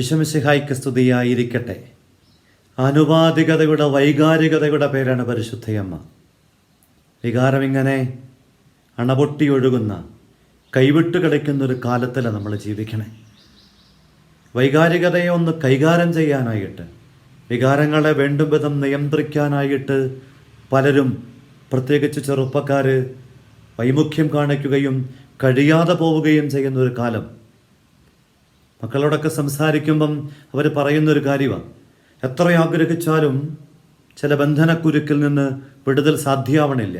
ഈശോമിശിഹായ്ക്ക് സ്തുതിയായിരിക്കട്ടെ ആനുപാതികതയുടെ വൈകാരികതയുടെ പേരാണ് പരിശുദ്ധയമ്മ. വികാരം ഇങ്ങനെ അണപൊട്ടി ഒഴുകുന്ന കൈവിട്ട് കിടക്കുന്ന ഒരു കാലത്തിൽ നമ്മൾ ജീവിക്കണേ. വൈകാരികതയെ ഒന്ന് കൈകാര്യം ചെയ്യാനായിട്ട് വികാരങ്ങളെ വേണ്ടും വിധം നിയന്ത്രിക്കാനായിട്ട് പലരും പ്രത്യേകിച്ച് ചെറുപ്പക്കാർ വൈമുഖ്യം കാണിക്കുകയും കഴിയാതെ പോവുകയും ചെയ്യുന്ന ഒരു കാലം മക്കളോടൊക്കെ സംസാരിക്കുമ്പം അവർ പറയുന്നൊരു കാര്യമാണ് എത്ര ആഗ്രഹിച്ചാലും ചില ബന്ധനക്കുരുക്കിൽ നിന്ന് വിടുതൽ സാധ്യമാവണില്ല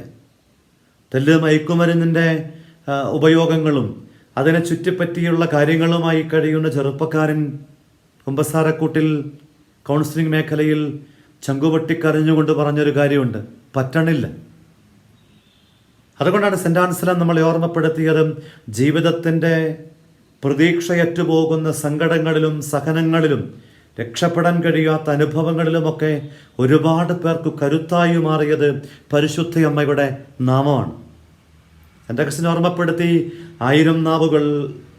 തെല്ല് മയക്കുമരുന്നിന്റെ ഉപയോഗങ്ങളും അതിനെ ചുറ്റിപ്പറ്റിയുള്ള കാര്യങ്ങളുമായി കഴിയുന്ന ചെറുപ്പക്കാരൻ കുമ്പസാരക്കൂട്ടിൽ കൗൺസിലിംഗ് മേഖലയിൽ ചങ്കുപൊട്ടിക്കരഞ്ഞുകൊണ്ട് പറഞ്ഞൊരു കാര്യമുണ്ട്. പറ്റണില്ല. അതുകൊണ്ടാണ് സെന്റ് ആൻസലം നമ്മളെ ഓർമ്മപ്പെടുത്തിയത് ജീവിതത്തിന്റെ പ്രതീക്ഷയറ്റുപോകുന്ന സങ്കടങ്ങളിലും സഹനങ്ങളിലും രക്ഷപ്പെടാൻ കഴിയാത്ത അനുഭവങ്ങളിലുമൊക്കെ ഒരുപാട് പേർക്ക് കരുത്തായി മാറിയത് പരിശുദ്ധ അമ്മയുടെ നാമമാണ്. എന്റെ കസിനെ ഓർമ്മപ്പെടുത്തി? ആയിരം നാവുകൾ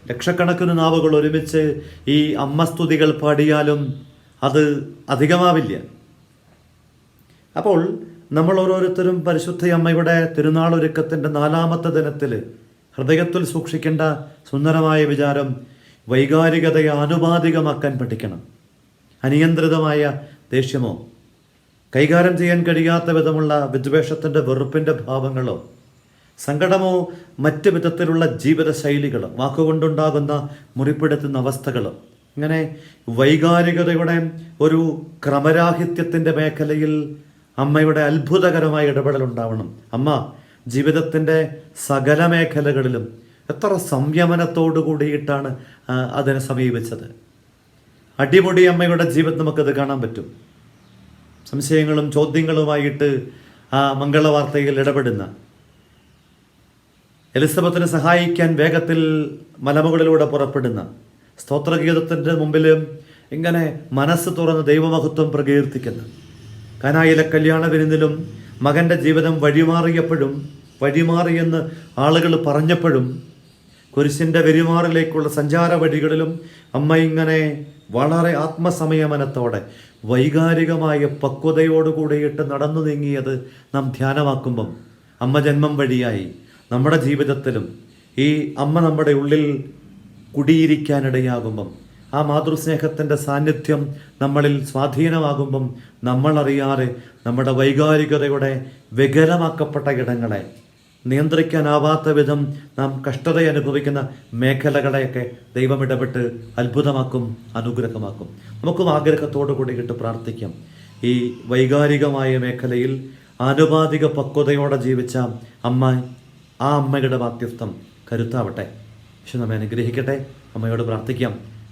ലക്ഷക്കണക്കിന് നാവുകൾ ഒരുമിച്ച് ഈ അമ്മസ്തുതികൾ പാടിയാലും അത് അധികമാവില്ല. അപ്പോൾ നമ്മൾ ഓരോരുത്തരും പരിശുദ്ധ അമ്മയുടെ തിരുനാളൊരുക്കത്തിന്റെ നാലാമത്തെ ദിനത്തിൽ ഹൃദയത്തിൽ സൂക്ഷിക്കേണ്ട സുന്ദരമായ വിചാരം വൈകാരികതയെ ആനുപാതികമാക്കാൻ പഠിക്കണം. അനിയന്ത്രിതമായ ദേഷ്യമോ കൈകാര്യം ചെയ്യാൻ കഴിയാത്ത വിധമുള്ള വിദ്വേഷത്തിന്റെ വെറുപ്പിന്റെ ഭാവങ്ങളോ സങ്കടമോ മറ്റ് വിധത്തിലുള്ള ജീവിത ശൈലികളോ വാക്കുകൊണ്ടുണ്ടാകുന്ന മുറിപ്പെടുത്തുന്ന അവസ്ഥകളോ ഇങ്ങനെ വൈകാരികതയുടെ ഒരു ക്രമരാഹിത്യത്തിന്റെ മേഖലയിൽ അമ്മയുടെ അത്ഭുതകരമായ ഇടപെടൽ ഉണ്ടാവണം അമ്മ ജീവിതത്തിന്റെ സകല മേഖലകളിലും എത്ര സംയമനത്തോടു കൂടിയിട്ടാണ് അതിനെ സമീപിച്ചത്. അടിമുടി അമ്മയുടെ ജീവിതം നമുക്കത് കാണാൻ പറ്റും. സംശയങ്ങളും ചോദ്യങ്ങളുമായിട്ട് ആ മംഗളവാർത്തയിൽ ഇടപെടുന്ന. എലിസബത്തിനെ സഹായിക്കാൻ വേഗത്തിൽ മലമുകളിലൂടെ പുറപ്പെടുന്ന. സ്തോത്രഗീതത്തിന്റെ മുമ്പിൽ ഇങ്ങനെ മനസ്സ് തുറന്ന് ദൈവമഹത്വം പ്രകീർത്തിക്കുന്നു. കനായിലെ കല്യാണ വിരുന്നിലും മകന്റെ ജീവിതം വഴിമാറിയപ്പോഴും വഴിമാറിയെന്ന് ആളുകൾ പറഞ്ഞപ്പോഴും കുരിശിന്റെ വെരിമാറിലേക്കുള്ള സഞ്ചാര വഴികളിലും അമ്മ ഇങ്ങനെ വളരെ ആത്മസംയമനത്തോടെ വൈകാരികമായ പക്വതയോടുകൂടിയിട്ട് നടന്നു നീങ്ങിയത് നാം ധ്യാനമാക്കുമ്പം അമ്മ ജന്മം വഴിയായി നമ്മുടെ ജീവിതത്തിലും ഈ അമ്മ നമ്മുടെ ഉള്ളിൽ കുടിയിരിക്കാനിടയാകുമ്പം ആ മാതൃസ്നേഹത്തിന്റെ സാന്നിധ്യം നമ്മളിൽ സ്വാധീനമാകുമ്പം നമ്മളറിയാതെ നമ്മുടെ വൈകാരികതയുടെ വികലമാക്കപ്പെട്ട ഇടങ്ങളെ നിയന്ത്രിക്കാനാവാത്ത വിധം നാം കഷ്ടത അനുഭവിക്കുന്ന മേഖലകളെയൊക്കെ ദൈവം ഇടപെട്ട് അത്ഭുതമാക്കും അനുഗ്രഹമാക്കും. നമുക്കും ആഗ്രഹത്തോടു കൂടിയിട്ട് പ്രാർത്ഥിക്കാം. ഈ വൈകാരികമായ മേഖലയിൽ ആനുപാതിക പക്വതയോടെ ജീവിച്ച അമ്മ ആ അമ്മയുടെ മാധ്യസ്ഥം കരുത്താവട്ടെ. പക്ഷെ നമ്മെ അനുഗ്രഹിക്കട്ടെ. അമ്മയോട് പ്രാർത്ഥിക്കാം.